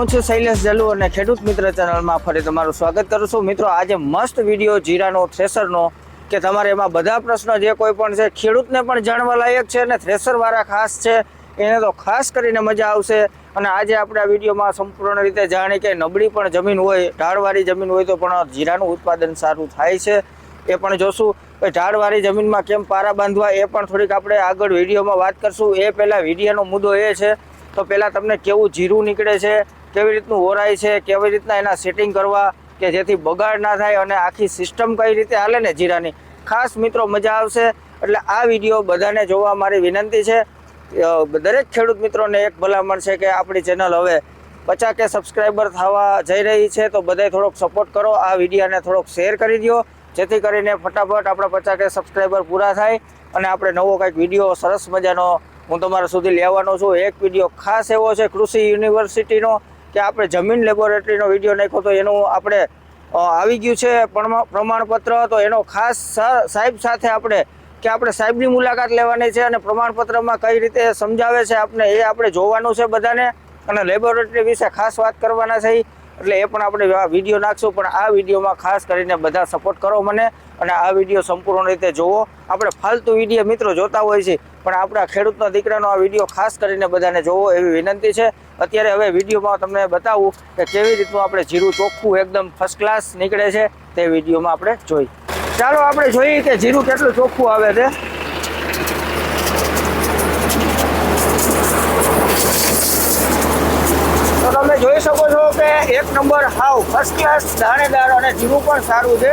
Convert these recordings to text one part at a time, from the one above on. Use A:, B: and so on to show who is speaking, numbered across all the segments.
A: હું છું શૈલેષ જલુ અને ખેડૂત મિત્ર ચેનલમાં ફરી તમારું સ્વાગત કરું છું. મિત્રો, આજે મસ્ત વીડિયો જીરાનો થ્રેસરનો કે તમારે એમાં બધા પ્રશ્નો જે કોઈ પણ છે, ખેડૂતને પણ જાણવા લાયક છે અને થ્રેસરવાળા ખાસ છે, એને તો ખાસ કરીને મજા આવશે. અને આજે આપણે આ વિડીયોમાં સંપૂર્ણ રીતે જાણી કે નબળી પણ જમીન હોય, ઢાળવાળી જમીન હોય તો પણ જીરાનું ઉત્પાદન સારું થાય છે. એ પણ જોશું. ઢાળવાળી જમીનમાં કેમ પારા બાંધવા, એ પણ થોડીક આપણે આગળ વિડીયોમાં વાત કરશું. એ પહેલાં વિડીયોનો મુદ્દો એ છે, તો પહેલાં તમને કેવું જીરું નીકળે છે કેવી રીતનું ઓરાય છે, કેવી રીતના એના સેટિંગ કરવા કે જેથી બગાડ ના થાય અને આખી સિસ્ટમ કઈ રીતે હાલે ને જીરાની. ખાસ મિત્રો મજા આવશે, એટલે આ વીડિયો બધાને જોવા મારી વિનંતી છે. દરેક ખેડૂત મિત્રોને એક ભલામણ છે કે આપણી ચેનલ હવે પચાસ કે સબસ્ક્રાઈબર થવા જઈ રહી છે, તો બધાય થોડોક સપોર્ટ કરો, આ વિડીયોને થોડોક શેર કરી દો જેથી કરીને ફટાફટ આપણા પચાસ કે સબસ્ક્રાઈબર પૂરા થાય અને આપણે નવો કંઈક વીડિયો સરસ મજાનો હું તમારા સુધી લેવાનો છું. એક વીડિયો ખાસ એવો છે, કૃષિ યુનિવર્સિટીનો કે આપણે જમીન લેબોરેટરીનો વીડિયો નાખ્યો તો એનું આપણે આવી ગયું છે પ્રમા- પ્રમાણપત્ર. તો એનો ખાસ સાહેબ સાથે આપણે, કે આપણે સાહેબની મુલાકાત લેવાની છે અને પ્રમાણપત્રમાં કઈ રીતે સમજાવે છે આપણે એ આપણે જોવાનું છે બધાને. અને લેબોરેટરી વિશે ખાસ વાત કરવાના છે એટલે એ પણ આપણે વીડિયો નાખશું. પણ આ વિડીયોમાં ખાસ કરીને બધા સપોર્ટ કરો મને. અને આ વીડિયો સંપૂર્ણ રીતે જુઓ આપણે ફાલતુ વીડિયો મિત્રો જોતા હોય છે, પણ આપણા ખેડૂતના દીકરાનો આ વીડિયો ખાસ કરીને બધાને જોવો એવી વિનંતી છે. અત્યારે હવે વિડીયોમાં તમને બતાવું કે કેવી રીતનું આપણે જીરું ચોખ્ખું એકદમ ફર્સ્ટ ક્લાસ નીકળે છે, તે વિડીયોમાં આપણે જોઈ. ચાલો આપણે જોઈએ કે જીરું કેટલું ચોખ્ખું આવે છે. તો તમે જોઈ શકો છો કે એક નંબર હાવ ફર્સ્ટ ક્લાસ દાણેદાર અને જીરું પણ સારું છે.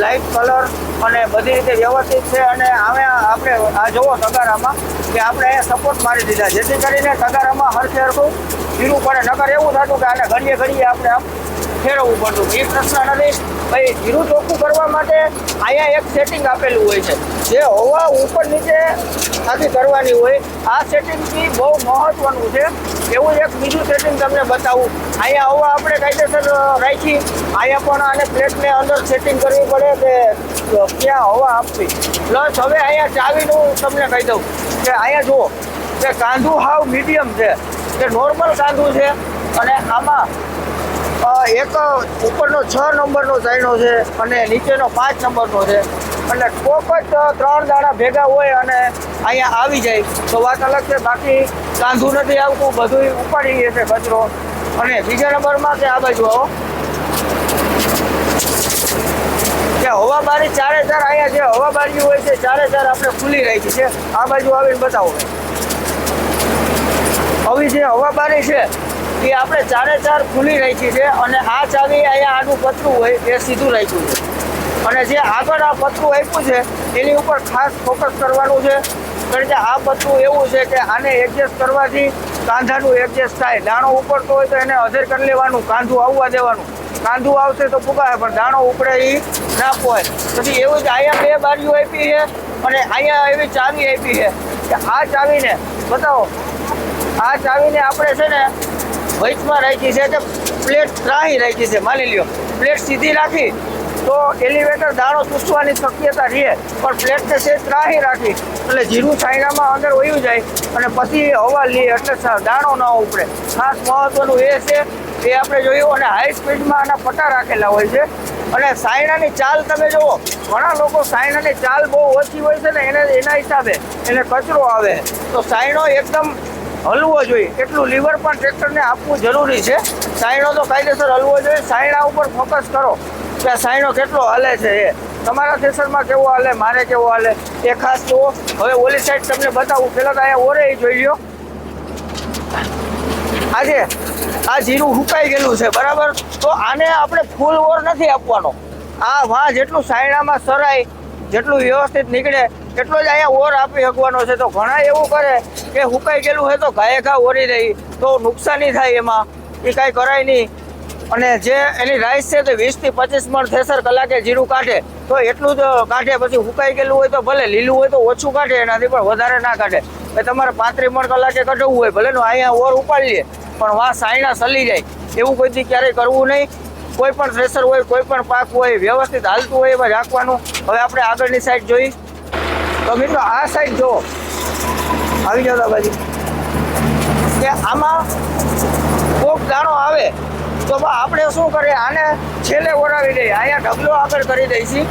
A: લાઇટ કલર અને બધી રીતે વ્યવસ્થિત છે અને હવે આપણે, આ જુઓ તગારામાં, કે આપણે સપોર્ટ મારી દીધા. જેથી કરીને તગારામાં હરખે હરખું જીરું પડે. નગર એવું થતું કે આને ઘડીએ ઘડીએ આપણે આમ ફેરવવું પડતું. એ પ્રશ્ન નથી. ભાઈ, ધીરું ચોખ્ખું કરવા માટે અહીંયા એક સેટિંગ આપેલું હોય છે. જે હવા ઉપર નીચે આથી કરવાની હોય. આ સેટિંગથી બહુ મહત્વનું છે. એવું એક બીજું સેટિંગ તમને બતાવું. અહીંયા હવા આપણે કાયદેસર રાખી. અહીંયા પણ આને પ્લેટને અંદર સેટિંગ કરવી પડે કે ક્યાં હવા આપવી. પ્લસ હવે અહીંયા ચાવીનું તમને કહી દઉં કે અહીંયા જુઓ, કે કાંધું હાવ મીડિયમ છે. કે નોર્મલ કાંધું છે. અને આમાં એક ઉપરનો છ નંબરનો ચાયણો છે અને નીચેનો પાંચ નંબરનો છે. એટલે કોક જ ત્રણ દાણા ભેગા હોય અને અહીંયા આવી જાય, તો વાત અલગ છે. બાકી કાંધું નથી આવતું બધું ઉપાડી લે છે કચરો અને બીજા નંબરમાં કે આ બાજુ આવો. કે હવાબારી ચારે ચાર અહીંયા જે હવાબારી હોય છે ચારે ચાર આપણે ખુલ્લી રાખી છે. આ બાજુ આવીને બતાવો. હવે જે હવાબારી છે, એ આપણે ચારે ચાર ખુલ્લી રાખી છે અને આ ચાવી અહીંયા આનું પતરું હોય, એ સીધું રાખ્યું છે. અને જે આગળ આ પતરું આપ્યું છે, એની ઉપર ખાસ ફોકસ કરવાનું છે. કારણ કે આ પતરું એવું છે કે આને એડજસ્ટ કરવાથી કાંધાનું એડજસ્ટ થાય. દાણો ઉપડતો હોય તો એને અધેર કરી લેવાનું, કાંધું આવવા દેવાનું. કાંધું આવશે તો ફૂગાય પણ દાણો ઉપડે એ ના પોય પછી એવું જ અહીંયા બે બારીઓ આપી છે અને અહીંયા એવી ચાવી આપી છે. કે આ ચાવીને, બતાવો, આ ચાવીને આપણે છે ને વચમાં રાખી છે કે પ્લેટ ત્રાહી રાખી છે. માની લ્યો પ્લેટ સીધી રાખી તો એલિવેટર દાણો તૂટવાની શક્યતા રહે, પણ ફ્લેટને સેજ ત્રાહી રાખી એટલે જીરું છાયણામાં અંદર વયું જાય અને પછી હવા લે એટલે દાણો ન ઉપડે. ખાસ મહત્વનું એ છે, એ આપણે જોયું અને હાઈ સ્પીડમાં આના પટા રાખેલા હોય છે. અને સાયણાની ચાલ તમે જુઓ, ઘણા લોકો સાયણાની ચાલ બહુ ઓછી હોય છે ને એને, એના હિસાબે એને કચરો આવે. તો સાયણો એકદમ હલવો જોઈએ. એટલું લીવર પણ ટ્રેક્ટરને આપવું જરૂરી છે. સાયણો તો કાયદેસર હલવો જોઈએ. સાયણા ઉપર ફોકસ કરો. કે સાયણો કેટલો હાલે છે એ. તમારા થેસરમાં કેવો હાલે, મારે કેવો હાલે? એ ખાસ જુઓ. હવે ઓલી સાઈડ તમને બતાવું. પહેલાં તો અહીંયા ઓરે જોઈ લ્યો. આજે, આ જીરું હુકાઈ ગયેલું છે, બરાબર? તો આને આપણે ફૂલ ઓર નથી આપવાનો. આ વાહ, જેટલું સાયણામાં સરાય, જેટલું વ્યવસ્થિત નીકળે, એટલો જ અહીંયા ઓર આપી શકવાનો છે. તો ઘણા એવું કરે કે હુકાઈ ગયેલું હોય તો ઘાયે ઘા ઓરી રહી તો નુકસાની થાય એમાં. એ કાંઈ કરાય નહીં. અને જે એની રાઈસ છે તે વીસથી પચીસ મણ થેસર કલાકે જીરું કાઢે, તો એટલું જ કાઢે, પછી હુકાઈ ગયેલું હોય તો ભલે, લીલું હોય તો ઓછું કાઢે એનાથી પણ વધારે ના કાઢે. એ તમારે પાંત્રીસ મણ કલાકે કઢવું હોય, ભલે અહીંયા ઓર ઉપાડીએ, પણ વા સાયણા સલી જાય. એવું કોઈથી ક્યારેય કરવું નહીં. કોઈ પણ થ્રેસર હોય, કોઈ પણ પાક હોય, વ્યવસ્થિત હાલતું હોય એમાં રાખવાનું. હવે આપણે આગળની સાઈડ જોઈ. તો મિત્રો, આ સાઈડ જુઓ. આવી જાઓ બાજુ કે આમાં કોક દાણો આવે. તો આપણે શું કરીએ? આને છેલ્લે ઓરાવી દઈએ. અહીંયા ઢગલો આગળ કરી દઈશી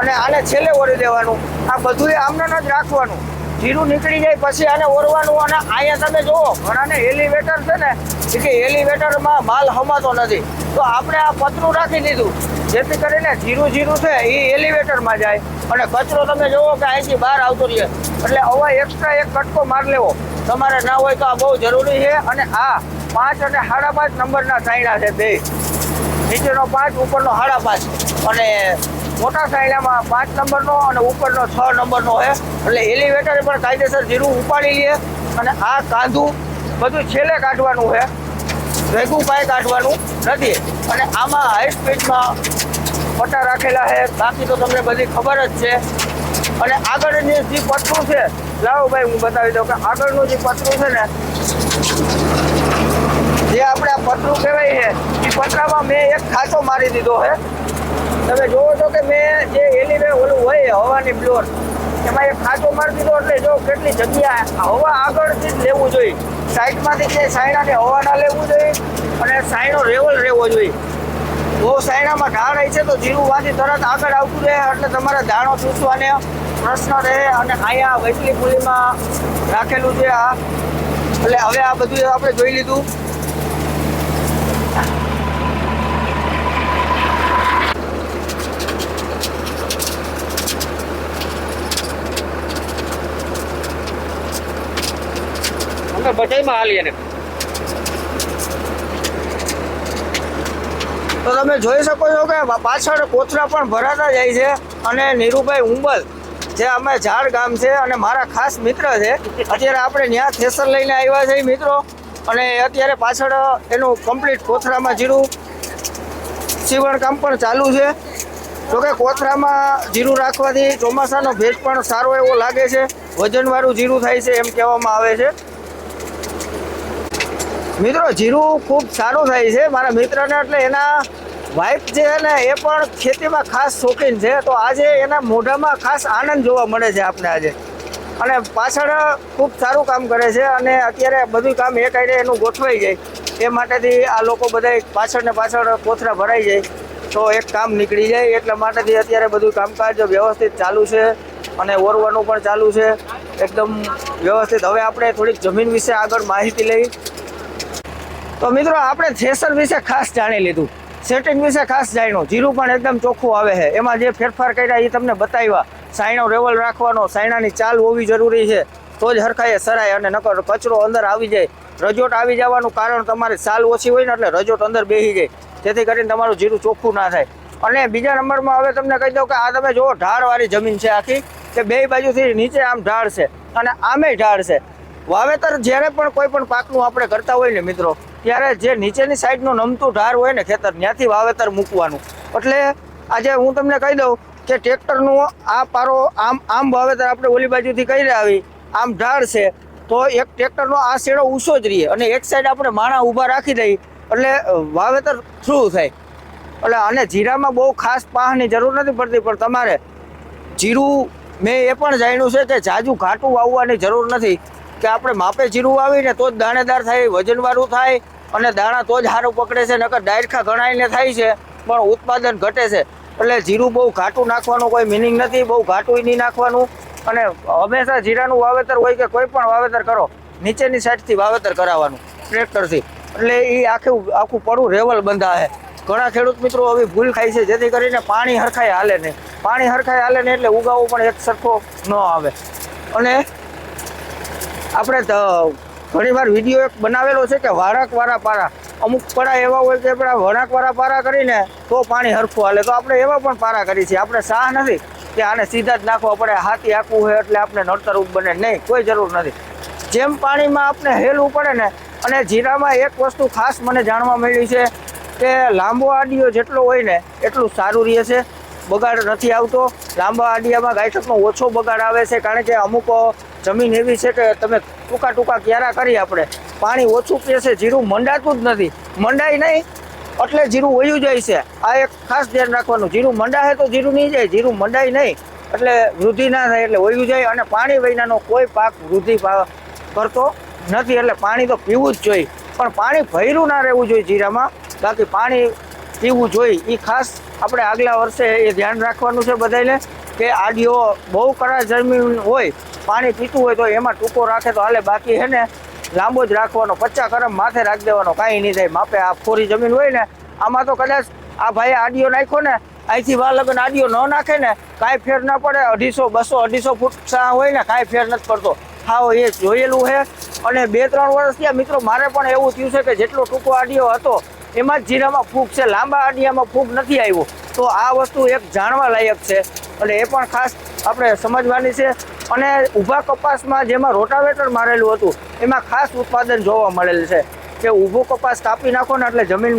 A: અને આને છેલ્લે ઓરી દેવાનું. આ બધું આમને જ રાખવાનું. જીરું નીકળી જાય પછી આને ઓરવાનું અને અહીંયા તમે જુઓ, ઘણાને એલિવેટર છે ને કે એલિવેટરમાં માલ હમાતો નથી. તો આપણે આ પતરું રાખી દીધું. જેથી કરીને જીરું જીરું છે એ એલિવેટરમાં જાય. અને કચરો તમે જુઓ કે અહીંથી બહાર આવતો રહે. એટલે હવે એક્સ્ટ્રા એક કટકો માર લેવો. તમારે ના હોય તો આ બહુ જરૂરી છે. અને આ પાંચ અને સાડા પાંચ નંબરના સાયણા છે બે નીચેનો પાંચ, ઉપરનો સાડા પાંચ. અને મોટા સાયણામાં પાંચ નંબરનો અને ઉપરનો છ નંબરનો છે. એટલે એલિવેટરે પણ કાયદેસર જીરું ઉપાડી લે. અને આ કાંધું બધું છેલ્લે કાઢવાનું છે. ભેગું કાંઈ કાઢવાનું નથી. અને આમાં હાઈ સ્પીડમાં પટ્ટા રાખેલા છે. બાકી તો તમને બધી ખબર જ છે. અને આગળની જે પતરું છે, લાવો ભાઈ હું બતાવી દઉં કે આગળનું જે પતરું છે ને જે આપણે પતરું કહેવાય છે એ પતરામાં મેં એક ખાંચો મારી દીધો છે. તમે જોવો છો કે મેં જે એલિવે ઓલું હોય હવાની બ્લોર, એમાં એક ખાંચો મારી દીધો એટલે જો કેટલી જગ્યા હવા આગળથી જ લેવું જોઈએ. સાઈડમાંથી જે સાયણાને હવા ના લેવું જોઈએ અને સાયણો રેવલ રહેવો જોઈએ. બહુ સાયણામાં ઢાળ રહી છે તો જીરુંમાંથી તરત આગળ આવતું રહે એટલે તમારે દાણો ચૂસવાને પ્રશ્ન રહે અને અહીંયા વૈટલી પુલીમાં રાખેલું છે આ. એટલે હવે આ બધું આપણે જોઈ લીધું.
B: અમે બધાયમાં હાલીએ ને.
A: તો તમે જોઈ શકો છો કે પાછળ કોથળા પણ ભરાતા જાય છે અને નીરુભાઈ ઉંબલ, જે અમે ઝાડ ગામ છે અને મારા ખાસ મિત્ર છે, અત્યારે આપણે ત્યાં થેસર લઈને આવ્યા છે મિત્રો. અને અત્યારે પાછળ એનું કમ્પ્લીટ કોથળામાં જીરું સીવણ કામ પણ ચાલુ છે. જોકે કોથળામાં જીરું રાખવાથી ચોમાસાનો ભેજ પણ સારો એવો લાગે છે. વજનવાળું જીરું થાય છે એમ કહેવામાં આવે છે. મિત્રો, જીરું ખૂબ સારું થાય છે. મારા મિત્રને એટલે એના વાઈફ જે ને, એ પણ ખેતીમાં ખાસ શોખીન છે. તો આજે એના મોઢામાં ખાસ આનંદ જોવા મળે છે આપણે આજે. અને પાછળ ખૂબ સારું કામ કરે છે અને અત્યારે બધું કામ એક આડે એનું ગોઠવાઈ જાય. એ માટેથી આ લોકો બધા પાછળ ને પાછળ કોથરા ભરાઈ જાય. તો એક કામ નીકળી જાય, એટલા માટેથી અત્યારે બધું કામકાજ વ્યવસ્થિત ચાલુ છે અને ઓરવાનું પણ ચાલુ છે. એકદમ વ્યવસ્થિત. હવે આપણે થોડીક જમીન વિશે આગળ માહિતી લઈ. તો મિત્રો, આપણે થ્રેસર વિશે ખાસ જાણી લીધું. સેટિંગ વિશે ખાસ જાણ્યું. જીરું પણ એકદમ ચોખ્ખું આવે છે. એમાં જે ફેરફાર કર્યા એ તમને બતાવ્યા. સાયણો રેવલ રાખવાનો, સાયણાની ચાલ હોવી જરૂરી છે. તો જ હરખાએ સરાય અને નકર કચરો અંદર આવી જાય. રજોટ આવી જવાનું કારણ તમારી સાલ ઓછી હોય ને એટલે રજોટ અંદર બેસી જાય. જેથી કરીને તમારું જીરું ચોખ્ખું ના થાય. અને બીજા નંબરમાં હવે તમને કહી દઉં કે આ તમે જુઓ, ઢાળવાળી જમીન છે આખી. કે બે બાજુથી નીચે આમ ઢાળ છે. અને આમે ઢાળ છે. વાવેતર જ્યારે પણ કોઈ પણ પાકનું આપણે કરતા હોય ને મિત્રો, ત્યારે જે નીચેની સાઈડનું નમતું ઢાર હોય ને ખેતર, ત્યાંથી વાવેતર મૂકવાનું. એટલે આજે હું તમને કહી દઉં કે ટ્રેક્ટરનું આ પારો આમ આમ વાવેતર આપણે ઓલી બાજુથી કરી આવી, આમ ઢાળ છે, તો એક ટ્રેક્ટરનો આ શેડો ઊંચો જ રહીએ અને એક સાઈડ આપણે માણા ઊભા રાખી દઈએ એટલે વાવેતર થ્રુ થાય. એટલે અને જીરામાં બહુ ખાસ પાહની જરૂર નથી પડતી, પણ તમારે જીરું, મેં એ પણ જાણ્યું છે કે જાજુ ઘાટું વાવવાની જરૂર નથી. કે આપણે માપે જીરું વાવીને તો જ દાણેદાર થાય, વજનવાળું થાય અને દાણા તો જ સારું પકડે છે, નકર ડાયરખા ગણાઈને થાય છે, પણ ઉત્પાદન ઘટે છે. એટલે જીરું બહુ ઘાટું નાખવાનું કોઈ મિનિંગ નથી, બહુ ઘાટું નહીં નાખવાનું. અને હંમેશા જીરાનું વાવેતર હોય કે કોઈ પણ વાવેતર કરો, નીચેની સાઈડથી વાવેતર કરાવવાનું, ટ્રેક્ટરથી. એટલે એ આખું આખું પડું રેવલ બંધાશે ઘણા ખેડૂત મિત્રો હવે ભૂલ ખાય છે, જેથી કરીને પાણી હરખાય હાલે નહીં. પાણી હરખાય હાલે નહીં એટલે ઉગાવો પણ એક સરખો ન આવે. અને આપણે ઘણીવાર વીડિયો એક બનાવેલો છે કે વાળાકવાળા પારા. અમુક પડા એવા હોય કે આપણે વળાંકવાળા પારા કરીને તો પાણી હરખું હાલે. તો આપણે એવા પણ પારા કરીએ છીએ. આપણે સાહ નથી કે આને સીધા જ નાખવા પડે, હાથી આખવું હોય એટલે આપણે નડતર બને. નહીં, કોઈ જરૂર નથી. જેમ પાણીમાં આપણે હેલવું પડે ને, અને જીરામાં એક વસ્તુ ખાસ મને જાણવા મળી છે કે લાંબો આડિયો જેટલો હોય ને, એટલું સારું રહે છે. બગાડ નથી આવતો. લાંબા આડિયામાં ગાયઠકનો ઓછો બગાડ આવે છે, કારણ કે અમુક જમીન એવી છે કે તમે ટૂંકા ટૂંકા ક્યારા કરી આપણે. પાણી ઓછું પીએ જીરું મંડાતું જ નથી. મંડાય નહીં, એટલે જીરું વયું જાય છે. આ એક ખાસ ધ્યાન રાખવાનું. જીરું મંડાય તો જીરું નહીં જાય, જીરું મંડાય નહીં. એટલે વૃદ્ધિ ના થાય, એટલે વયું જાય. અને પાણી વૈનાનો કોઈ પાક વૃદ્ધિ કરતો નથી. એટલે પાણી તો પીવું જ જોઈએ. પણ પાણી ભર્યું ના રહેવું જોઈએ જીરામાં. બાકી પાણી પીવું જોઈએ. એ ખાસ આપણે આગલા વર્ષે એ ધ્યાન રાખવાનું છે બધાને કે આડીઓ બહુ કરા જમીન હોય પાણી પીતું હોય તો એમાં ટૂંકો રાખે તો હાલે, બાકી હે ને લાંબો જ રાખવાનો. પચ્ચા કરમ માથે રાખી દેવાનો, કાંઈ નહીં થાય. માપે આ ફોરી જમીન હોય ને, આમાં તો કદાચ આ ભાઈ આડીઓ નાખ્યો ને, અહીંથી વાર લગન આડીઓ ન નાખે ને, કાંઈ ફેર ના પડે. અઢીસો, બસો, અઢીસો ફૂટ સા હોય ને, કાંઈ ફેર નથી પડતો. હા એ જોયેલું છે અને બે, ત્રણ વર્ષ થયા, મિત્રો, મારે પણ એવું થયું છે કે જેટલો ટૂંકો આડીઓ હતો, એમાં જ જીરામાં ફૂગ છે. લાંબા આડિયામાં ફૂગ નથી આવ્યો. તો આ વસ્તુ એક જાણવા લાયક છે. અને એ પણ ખાસ આપણે સમજવાની છે અને ઊભા કપાસમાં જેમાં રોટાવેટર મારેલું હતું, એમાં ખાસ ઉત્પાદન જોવા મળેલ છે. કે ઊભો કપાસ કાપી નાખો ને એટલે જમીન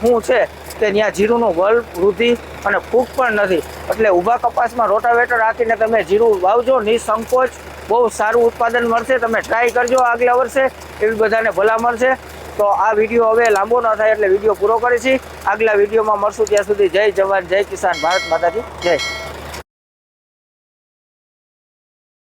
A: શું છે કે ત્યાં જીરુંનું વલ, વૃદ્ધિ અને ફૂગ પણ નથી. એટલે ઊભા કપાસમાં રોટાવેટર રાખીને તમે જીરું વાવજો, નિસંકોચ, બહુ સારું ઉત્પાદન મળશે. તમે ટ્રાય કરજો આગલા વર્ષે, એવી બધાને ભલા મળશે. તો આ વીડિયો હવે લાંબો ન થાય એટલે વીડિયો પૂરો કરીશી. આગલા વિડીયોમાં મળશું ત્યાં સુધી. જય જવાન, જય કિસાન, ભારત માતાજી, જય.